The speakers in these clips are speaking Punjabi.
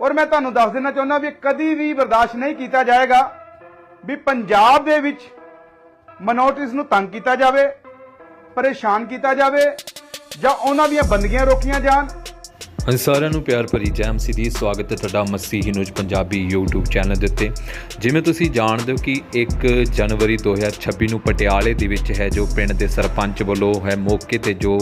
ਔਰ ਮੈਂ ਤੁਹਾਨੂੰ ਦੱਸ ਦੇਣਾ ਚਾਹੁੰਦਾ ਵੀ ਕਦੀ ਵੀ ਬਰਦਾਸ਼ਤ ਨਹੀਂ ਕੀਤਾ ਜਾਏਗਾ ਵੀ ਪੰਜਾਬ ਦੇ ਵਿੱਚ ਮਨੋਰਟੀਜ਼ ਨੂੰ ਤੰਗ ਕੀਤਾ ਜਾਵੇ, ਪਰੇਸ਼ਾਨ ਕੀਤਾ ਜਾਵੇ ਜਾਂ ਉਹਨਾਂ ਦੀਆਂ ਬੰਦਗੀਆਂ ਰੋਕੀਆਂ ਜਾਣ। ਹਾਂਜੀ ਸਾਰਿਆਂ ਨੂੰ ਪਿਆਰ ਭਰੀ ਜੈ ਮਸੀਹ ਦੀ ਸਵਾਗਤ ਹੈ ਤੁਹਾਡਾ Masihi news Punjabi YouTube channel ਦੇ ਉੱਤੇ। ਜਿਵੇਂ ਤੁਸੀਂ ਜਾਣਦੇ ਹੋ ਕਿ 1 ਜਨਵਰੀ 2026 ਨੂੰ ਪਟਿਆਲੇ ਦੇ ਵਿੱਚ ਹੈ ਜੋ ਪਿੰਡ ਦੇ ਸਰਪੰਚ ਵੱਲੋਂ ਹੈ ਮੌਕੇ ਤੇ ਜੋ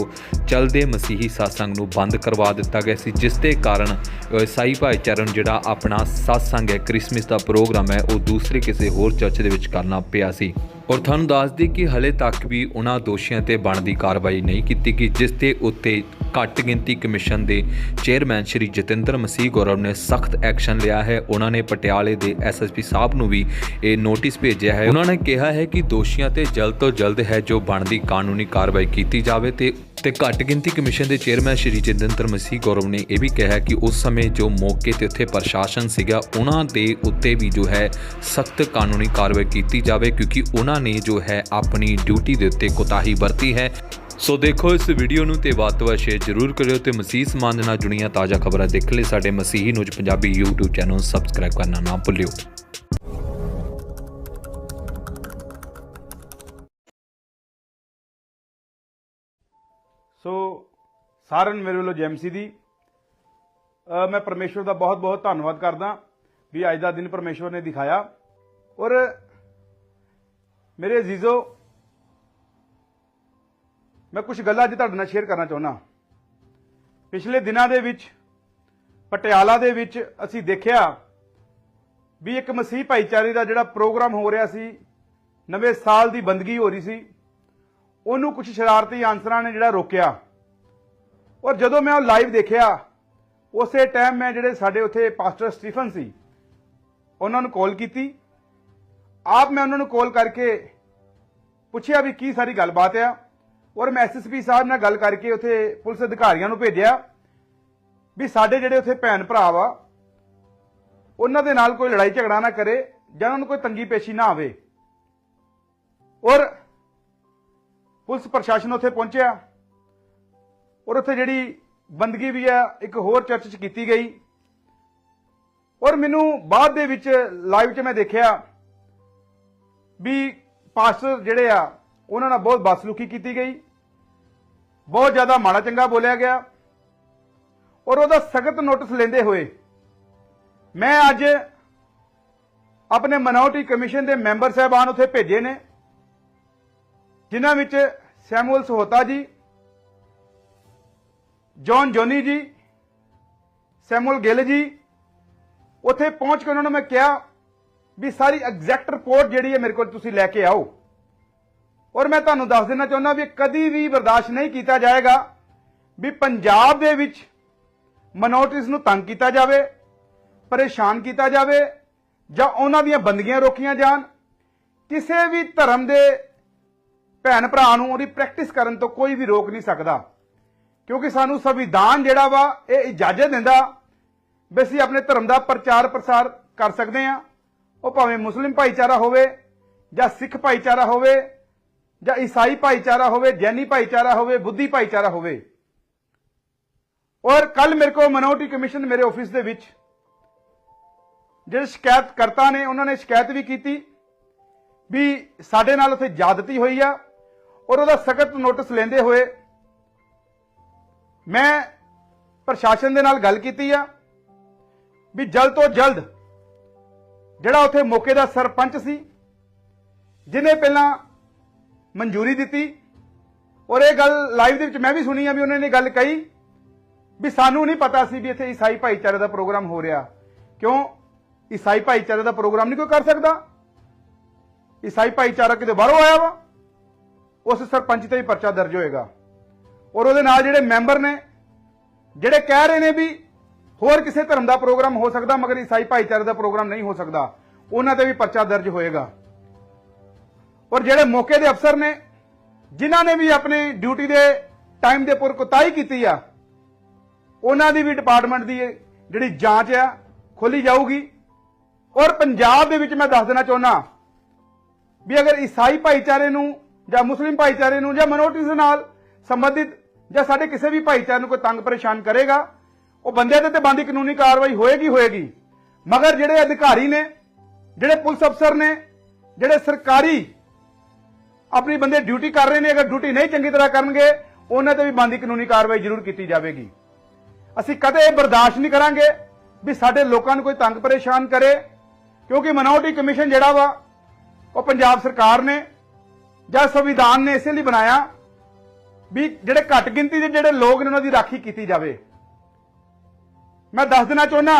ਚੱਲਦੇ ਮਸੀਹੀ satsang ਨੂੰ ਬੰਦ ਕਰਵਾ ਦਿੱਤਾ ਗਿਆ ਸੀ ਜਿਸ ਦੇ ਕਾਰਨ ਅ, ਈਸਾਈ ਭਾਈਚਾਰੇ ਨੂੰ ਜਿਹੜਾ ਆਪਣਾ satsang ਹੈ ਕ੍ਰਿਸਮਸ ਦਾ ਪ੍ਰੋਗਰਾਮ ਹੈ ਉਹ ਦੂਸਰੇ ਕਿਸੇ ਹੋਰ ਚਰਚ ਦੇ ਵਿੱਚ ਕਰਨਾ ਪਿਆ ਸੀ। ਔਰ ਤੁਹਾਨੂੰ ਦੱਸ ਦਈਏ ਕਿ ਹਲੇ ਤੱਕ ਵੀ ਉਹਨਾਂ ਦੋਸ਼ੀਆਂ ਤੇ ਬਣਦੀ ਕਾਰਵਾਈ ਨਹੀਂ ਕੀਤੀ ਗਈ, ਜਿਸ ਦੇ ਉੱਤੇ ਘੱਟ ਗਿਣਤੀ ਕਮਿਸ਼ਨ ਦੇ ਚੇਅਰਮੈਨ ਸ਼੍ਰੀ ਜਤਿੰਦਰ ਮਸੀਹ ਗੌਰਵ ਨੇ ਸਖਤ ਐਕਸ਼ਨ ਲਿਆ ਹੈ। ਉਹਨਾਂ ਨੇ ਪਟਿਆਲੇ ਦੇ ਐਸਐਸਪੀ ਸਾਹਿਬ ਨੂੰ ਵੀ ਇਹ ਨੋਟਿਸ ਭੇਜਿਆ ਹੈ। ਉਹਨਾਂ ਨੇ ਕਿਹਾ ਹੈ ਕਿ ਦੋਸ਼ੀਆਂ ਤੇ ਜਲਦ ਤੋਂ ਜਲਦ ਹੈ ਜੋ ਬਣਦੀ ਕਾਨੂੰਨੀ ਕਾਰਵਾਈ ਕੀਤੀ ਜਾਵੇ ਤੇ ਤੇ ਘੱਟ ਗਿਣਤੀ ਕਮਿਸ਼ਨ ਦੇ ਚੇਅਰਮੈਨ ਸ਼੍ਰੀ ਜਤਿੰਦਰ ਮਸੀਹ ਗੌਰਵ ਨੇ ਇਹ ਵੀ ਕਿਹਾ ਕਿ ਉਸ ਸਮੇਂ ਜੋ ਮੌਕੇ ਤੇ ਉੱਥੇ ਪ੍ਰਸ਼ਾਸਨ ਸੀਗਾ, ਉਹਨਾਂ ਦੇ ਉੱਤੇ ਵੀ ਜੋ ਹੈ ਸਖਤ ਕਾਨੂੰਨੀ ਕਾਰਵਾਈ ਕੀਤੀ ਜਾਵੇ, ਕਿਉਂਕਿ ਉਹਨਾਂ ਨੇ ਜੋ ਹੈ ਆਪਣੀ ਡਿਊਟੀ ਦੇ ਉੱਤੇ ਕੋਤਾਹੀ ਵਰਤੀ ਹੈ। ਸੋ ਦੇਖੋ ਇਸ ਵੀਡੀਓ ਨੂੰ ਤੇ ਵੱਧ ਤੋਂ ਵੱਧ ਸ਼ੇਅਰ ਜ਼ਰੂਰ ਕਰਿਓ ਤੇ ਮਸੀਹ ਸਮਾਨ ਦੇ ਨਾਲ ਜੁੜੀਆਂ ਤਾਜ਼ਾ ਖਬਰਾਂ ਦੇਖਣ ਲਈ ਸਾਡੇ Masihi news Punjabi YouTube channel subscribe ਕਰਨਾ ਨਾ ਭੁੱਲਿਓ। ਸੋ ਸਾਰਿਆਂ ਨੂੰ ਮੇਰੇ ਵੱਲੋਂ ਜੈਮਸੀ ਦੀ। ਮੈਂ ਪਰਮੇਸ਼ਵਰ ਦਾ ਬਹੁਤ ਬਹੁਤ ਧੰਨਵਾਦ ਕਰਦਾ ਵੀ ਅੱਜ ਦਾ ਦਿਨ ਪਰਮੇਸ਼ਵਰ ਨੇ ਦਿਖਾਇਆ। ਔਰ ਮੇਰੇ ਅਜ਼ੀਜ਼ੋ, ਮੈਂ ਕੁਝ ਗੱਲਾਂ ਅੱਜ ਤੁਹਾਡੇ ਨਾਲ ਸ਼ੇਅਰ ਕਰਨਾ ਚਾਹੁੰਦਾ। ਪਿਛਲੇ ਦਿਨਾਂ ਦੇ ਵਿੱਚ, ਪਟਿਆਲਾ ਦੇ ਵਿੱਚ ਅਸੀਂ ਦੇਖਿਆ ਵੀ ਇੱਕ ਮਸੀਹ ਭਾਈਚਾਰੇ ਦਾ ਜਿਹੜਾ ਪ੍ਰੋਗਰਾਮ ਹੋ ਰਿਹਾ ਸੀ, ਨਵੇਂ ਸਾਲ ਦੀ ਬੰਦਗੀ ਹੋ ਰਹੀ ਸੀ। ਉਹਨੂੰ ਕੁਝ ਸ਼ਰਾਰਤੀ ਆਂਸਰਾਂ ਨੇ ਜਿਹੜਾ ਰੋਕਿਆ। ਔਰ ਜਦੋਂ ਮੈਂ ਉਹ ਲਾਈਵ ਦੇਖਿਆ, ਉਸੇ ਟਾਈਮ ਮੈਂ ਜਿਹੜੇ ਸਾਡੇ ਉੱਥੇ ਪਾਸਟਰ ਸਟੀਫਨ ਸੀ, ਉਹਨਾਂ ਨੂੰ ਕਾਲ ਕੀਤੀ। ਆਪ ਮੈਂ ਉਹਨਾਂ ਨੂੰ ਕਾਲ ਕਰਕੇ ਪੁੱਛਿਆ ਵੀ ਕੀ ਸਾਰੀ ਗੱਲਬਾਤ ਆ। ਔਰ ਮੈਂ ਐਸਐਸਪੀ ਸਾਹਿਬ ਨਾਲ ਗੱਲ ਕਰਕੇ ਉੱਥੇ ਪੁਲਿਸ ਅਧਿਕਾਰੀਆਂ ਨੂੰ ਭੇਜਿਆ ਵੀ ਸਾਡੇ ਜਿਹੜੇ ਉੱਥੇ ਭੈਣ ਭਰਾ ਵਾ, ਉਹਨਾਂ ਦੇ ਨਾਲ ਕੋਈ ਲੜਾਈ ਝਗੜਾ ਨਾ ਕਰੇ ਜਾਂ ਉਹਨਾਂ ਨੂੰ ਕੋਈ ਤੰਗੀ ਪੇਸ਼ੀ ਨਾ ਆਵੇ। ਔਰ ਪੁਲਿਸ ਪ੍ਰਸ਼ਾਸਨ ਉੱਥੇ ਪਹੁੰਚਿਆ। ਔਰ ਉੱਥੇ ਜਿਹੜੀ ਬੰਦਗੀ ਵੀ ਆ, ਇੱਕ ਹੋਰ ਚਰਚ 'ਚ ਕੀਤੀ ਗਈ। ਔਰ ਮੈਨੂੰ ਬਾਅਦ ਦੇ ਵਿੱਚ ਲਾਈਵ 'ਚ ਮੈਂ ਦੇਖਿਆ ਵੀ ਪਾਸਟਰ ਜਿਹੜੇ ਆ, ਉਹਨਾਂ ਨਾਲ ਬਹੁਤ ਬਸਲੂਕੀ ਕੀਤੀ ਗਈ। ਬਹੁਤ ਜ਼ਿਆਦਾ ਮਾੜਾ ਚੰਗਾ ਬੋਲਿਆ ਗਿਆ। ਔਰ ਉਹਦਾ ਸਖਤ ਨੋਟਿਸ ਲੈਂਦੇ ਹੋਏ ਮੈਂ ਅੱਜ ਆਪਣੇ ਮਨੋਰਟੀ ਕਮਿਸ਼ਨ ਦੇ ਮੈਂਬਰ ਸਾਹਿਬਾਨ ਉੱਥੇ ਭੇਜੇ ਨੇ। ਜਿਨ੍ਹਾਂ ਵਿੱਚ ਸੈਮੂਅਲ ਸਹੋਤਾ ਜੀ, ਜੌਨ ਜੋਨੀ ਜੀ, ਸੈਮੂਅਲ ਗਿੱਲ ਜੀ, ਉੱਥੇ ਪਹੁੰਚ ਕੇ ਉਹਨਾਂ ਨੂੰ ਮੈਂ ਕਿਹਾ ਵੀ ਸਾਰੀ ਐਗਜ਼ੈਕਟ ਰਿਪੋਰਟ ਜਿਹੜੀ ਹੈ ਮੇਰੇ ਕੋਲ ਤੁਸੀਂ ਲੈ ਕੇ ਆਓ। ਔਰ ਮੈਂ ਤੁਹਾਨੂੰ ਦੱਸ ਦੇਣਾ ਚਾਹੁੰਦਾ ਵੀ ਕਦੀ ਵੀ ਬਰਦਾਸ਼ਤ ਨਹੀਂ ਕੀਤਾ ਜਾਏਗਾ ਵੀ ਪੰਜਾਬ ਦੇ ਵਿੱਚ ਮਨੋਰਟੀਜ਼ ਨੂੰ ਤੰਗ ਕੀਤਾ ਜਾਵੇ, ਪਰੇਸ਼ਾਨ ਕੀਤਾ ਜਾਵੇ ਜਾਂ ਉਹਨਾਂ ਦੀਆਂ ਬੰਦਗੀਆਂ ਰੋਕੀਆਂ ਜਾਣ। ਕਿਸੇ ਵੀ ਧਰਮ ਦੇ ਭੈਣ ਭਰਾ ਨੂੰ ਉਹਦੀ ਪ੍ਰੈਕਟਿਸ ਕਰਨ ਤੋਂ ਕੋਈ ਵੀ ਰੋਕ ਨਹੀਂ ਸਕਦਾ। ਕਿਉਂਕਿ ਸਾਨੂੰ ਸੰਵਿਧਾਨ ਜਿਹੜਾ ਵਾ, ਇਹ ਇਜਾਜ਼ਤ ਦਿੰਦਾ ਵੀ ਅਸੀਂ ਆਪਣੇ ਧਰਮ ਦਾ ਪ੍ਰਚਾਰ ਪ੍ਰਸਾਰ ਕਰ ਸਕਦੇ ਹਾਂ। ਉਹ ਭਾਵੇਂ ਮੁਸਲਿਮ ਭਾਈਚਾਰਾ ਹੋਵੇ ਜਾਂ ਸਿੱਖ ਭਾਈਚਾਰਾ ਹੋਵੇ ਜਾਂ ਈਸਾਈ ਭਾਈਚਾਰਾ ਹੋਵੇ, ਜੈਨੀ ਭਾਈਚਾਰਾ ਹੋਵੇ, ਬੁੱਧੀ ਭਾਈਚਾਰਾ ਹੋਵੇ। ਔਰ ਕੱਲ ਮੇਰੇ ਕੋਲ ਮਨੋਰਟੀ ਕਮਿਸ਼ਨ ਮੇਰੇ ਆਫਿਸ ਦੇ ਵਿੱਚ। ਜਿਹੜੇ ਸ਼ਿਕਾਇਤਕਰਤਾ ਨੇ, ਉਹਨਾਂ ਨੇ ਸ਼ਿਕਾਇਤ ਵੀ ਕੀਤੀ ਵੀ ਸਾਡੇ ਨਾਲ ਉੱਥੇ ਜਾਦਤੀ ਹੋਈ ਆ। ਔਰ ਉਹਦਾ ਸਖਤ ਨੋਟਿਸ ਲੈਂਦੇ ਹੋਏ ਮੈਂ ਪ੍ਰਸ਼ਾਸਨ ਦੇ ਨਾਲ ਗੱਲ ਕੀਤੀ ਆ ਵੀ ਜਲਦ ਤੋਂ ਜਲਦ ਜਿਹੜਾ ਉੱਥੇ ਮੌਕੇ ਦਾ ਸਰਪੰਚ ਸੀ ਜਿਨੇ ਪਹਿਲਾਂ ਮਨਜ਼ੂਰੀ ਦਿੱਤੀ, ਔਰ ਇਹ ਗੱਲ ਲਾਈਵ ਦੇ ਵਿੱਚ ਮੈਂ ਵੀ ਸੁਣੀ ਆ ਵੀ ਉਹਨਾਂ ਨੇ ਗੱਲ ਕਹੀ ਵੀ ਸਾਨੂੰ ਨਹੀਂ ਪਤਾ ਸੀ ਵੀ ਇੱਥੇ ਈਸਾਈ ਭਾਈਚਾਰੇ ਦਾ ਪ੍ਰੋਗਰਾਮ ਹੋ ਰਿਹਾ। ਕਿਉਂ? ਈਸਾਈ ਭਾਈਚਾਰੇ ਦਾ ਪ੍ਰੋਗਰਾਮ ਨਹੀਂ ਕੋਈ ਕਰ ਸਕਦਾ। ਈਸਾਈ ਭਾਈਚਾਰਾ ਕਿਤੇ ਬਾਹਰੋਂ ਆਇਆ ਵਾ। ਉਸ ਸਰਪੰਚ ਤੇ ਵੀ ਪਰਚਾ ਦਰਜ ਹੋਏਗਾ। ਔਰ ਉਹਦੇ ਨਾਲ ਜਿਹੜੇ ਮੈਂਬਰ ਨੇ, ਜਿਹੜੇ ਕਹਿ ਰਹੇ ਨੇ ਵੀ ਹੋਰ ਕਿਸੇ ਧਰਮ ਦਾ ਪ੍ਰੋਗਰਾਮ ਹੋ ਸਕਦਾ, ਮਗਰ ਈਸਾਈ ਭਾਈਚਾਰੇ ਦਾ ਪ੍ਰੋਗਰਾਮ ਨਹੀਂ ਹੋ ਸਕਦਾ, ਉਹਨਾਂ ਤੇ ਵੀ ਪਰਚਾ ਦਰਜ ਹੋਏਗਾ। ਔਰ ਜਿਹੜੇ ਮੌਕੇ ਦੇ ਅਫਸਰ ਨੇ, ਜਿਨ੍ਹਾਂ ਨੇ ਵੀ ਆਪਣੇ ਡਿਊਟੀ ਦੇ ਟਾਈਮ ਦੇ ਪੁਰ ਕੁਤਾਹੀ ਕੀਤੀ ਆ, ਉਹਨਾਂ ਦੀ ਵੀ ਡਿਪਾਰਟਮੈਂਟ ਦੀ ਜਿਹੜੀ ਜਾਂਚ ਆ, ਖੋਲੀ ਜਾਊਗੀ। ਔਰ ਪੰਜਾਬ ਦੇ ਵਿੱਚ ਮੈਂ ਦੱਸ ਦੇਣਾ ਚਾਹੁੰਦਾ ਵੀ ਅਗਰ ਈਸਾਈ ਭਾਈਚਾਰੇ ਨੂੰ ਜਾਂ ਮੁਸਲਿਮ ਭਾਈਚਾਰੇ ਨੂੰ ਜਾਂ ਮਨੋਰਟੀਜ਼ ਨਾਲ ਸੰਬੰਧਿਤ ਜਾਂ ਸਾਡੇ ਕਿਸੇ ਵੀ ਭਾਈਚਾਰੇ ਨੂੰ ਕੋਈ ਤੰਗ ਪਰੇਸ਼ਾਨ ਕਰੇਗਾ, ਉਹ ਬੰਦੇ ਤੇ ਤੇ ਬੰਦੀ ਕਾਨੂੰਨੀ ਕਾਰਵਾਈ ਹੋਏਗੀ ਹੋਏਗੀ। ਮਗਰ ਜਿਹੜੇ ਅਧਿਕਾਰੀ ਨੇ, ਜਿਹੜੇ ਪੁਲਿਸ ਅਫਸਰ ਨੇ, ਜਿਹੜੇ ਸਰਕਾਰੀ ਆਪਣੀ ਬੰਦੇ ਡਿਊਟੀ ਕਰ ਰਹੇ ਨੇ, ਅਗਰ ਡਿਊਟੀ ਨਹੀਂ ਚੰਗੀ ਤਰ੍ਹਾਂ ਕਰਨਗੇ, ਉਹਨਾਂ ਤੇ ਵੀ ਬੰਦੀ ਕਾਨੂੰਨੀ ਕਾਰਵਾਈ ਜ਼ਰੂਰ ਕੀਤੀ ਜਾਵੇਗੀ। ਅਸੀਂ ਕਦੇ ਇਹ ਬਰਦਾਸ਼ਤ ਨਹੀਂ ਕਰਾਂਗੇ ਵੀ ਸਾਡੇ ਲੋਕਾਂ ਨੂੰ ਕੋਈ ਤੰਗ ਪਰੇਸ਼ਾਨ ਕਰੇ, ਕਿਉਂਕਿ ਮਨੋਰਟੀ ਕਮਿਸ਼ਨ ਜਿਹੜਾ ਵਾ, ਉਹ ਪੰਜਾਬ ਸਰਕਾਰ ਨੇ ਜਾਂ ਸੰਵਿਧਾਨ ਨੇ ਇਸੇ ਲਈ ਬਣਾਇਆ ਵੀ ਜਿਹੜੇ ਘੱਟ ਗਿਣਤੀ ਦੇ ਜਿਹੜੇ ਲੋਕ ਨੇ ਉਹਨਾਂ ਦੀ ਰਾਖੀ ਕੀਤੀ ਜਾਵੇ। ਮੈਂ ਦੱਸ ਦੇਣਾ ਚਾਹੁੰਦਾ,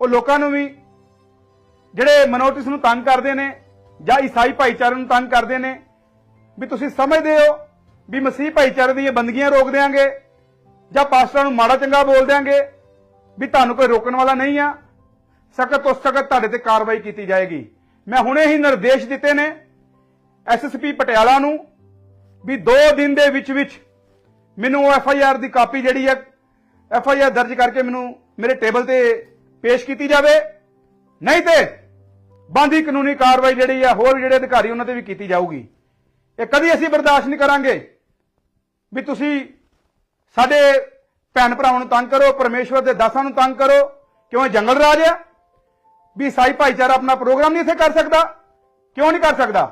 ਉਹ ਲੋਕਾਂ ਨੂੰ ਵੀ ਜਿਹੜੇ ਮਨੋਰਟੀਸ ਨੂੰ ਤੰਗ ਕਰਦੇ ਨੇ ਜਾਂ ਈਸਾਈ ਭਾਈਚਾਰੇ ਨੂੰ ਤੰਗ ਕਰਦੇ ਨੇ, ਵੀ ਤੁਸੀਂ ਸਮਝਦੇ ਹੋ ਵੀ ਮਸੀਹ ਭਾਈਚਾਰੇ ਦੀਆਂ ਬੰਦਗੀਆਂ ਰੋਕ ਦੇਾਂਗੇ ਜਾਂ ਪਾਸਟਰਾਂ ਨੂੰ ਮਾੜਾ ਚੰਗਾ ਬੋਲ ਦਿਆਂਗੇ ਵੀ ਤੁਹਾਨੂੰ ਕੋਈ ਰੋਕਣ ਵਾਲਾ ਨਹੀਂ ਆ, ਸਖਤ ਤੋਂ ਸਖਤ ਤੁਹਾਡੇ ਤੇ ਕਾਰਵਾਈ ਕੀਤੀ ਜਾਏਗੀ। ਮੈਂ ਹੁਣੇ ਹੀ ਨਿਰਦੇਸ਼ ਦਿੱਤੇ ਨੇ ਐਸਐਸਪੀ ਪਟਿਆਲਾ ਨੂੰ ਵੀ 2 ਦਿਨ ਦੇ ਵਿੱਚ ਵਿੱਚ ਮੈਨੂੰ ਐਫ ਆਈ ਆਰ ਦੀ ਕਾਪੀ ਜਿਹੜੀ ਹੈ, ਐਫ ਆਈ ਆਰ ਦਰਜ ਕਰਕੇ ਮੈਨੂੰ ਮੇਰੇ ਟੇਬਲ ਤੇ ਪੇਸ਼ ਕੀਤੀ ਜਾਵੇ। ਨਹੀਂ ਤੇ ਬੰਦੀ ਕਾਨੂੰਨੀ ਕਾਰਵਾਈ ਜਿਹੜੀ ਆ, ਹੋਰ ਜਿਹੜੇ ਅਧਿਕਾਰੀ ਉਹਨਾਂ ਤੇ ਵੀ ਕੀਤੀ ਜਾਊਗੀ। ਇਹ ਕਦੀ ਅਸੀਂ ਬਰਦਾਸ਼ਤ ਨਹੀਂ ਕਰਾਂਗੇ ਵੀ ਤੁਸੀਂ ਸਾਡੇ ਭੈਣ ਭਰਾਵਾਂ ਨੂੰ ਤੰਗ ਕਰੋ, ਪਰਮੇਸ਼ਵਰ ਦੇ ਦਾਸਾਂ ਨੂੰ ਤੰਗ ਕਰੋ, ਕਿਉਂ ਇਹ ਜੰਗਲ ਰਾਜ ਆ? ਵੀ ਸਾਈ ਭਾਈਚਾਰਾ ਆਪਣਾ ਪ੍ਰੋਗਰਾਮ ਨਹੀਂ ਇੱਥੇ ਕਰ ਸਕਦਾ। ਕਿਉਂ ਨਹੀਂ ਕਰ ਸਕਦਾ?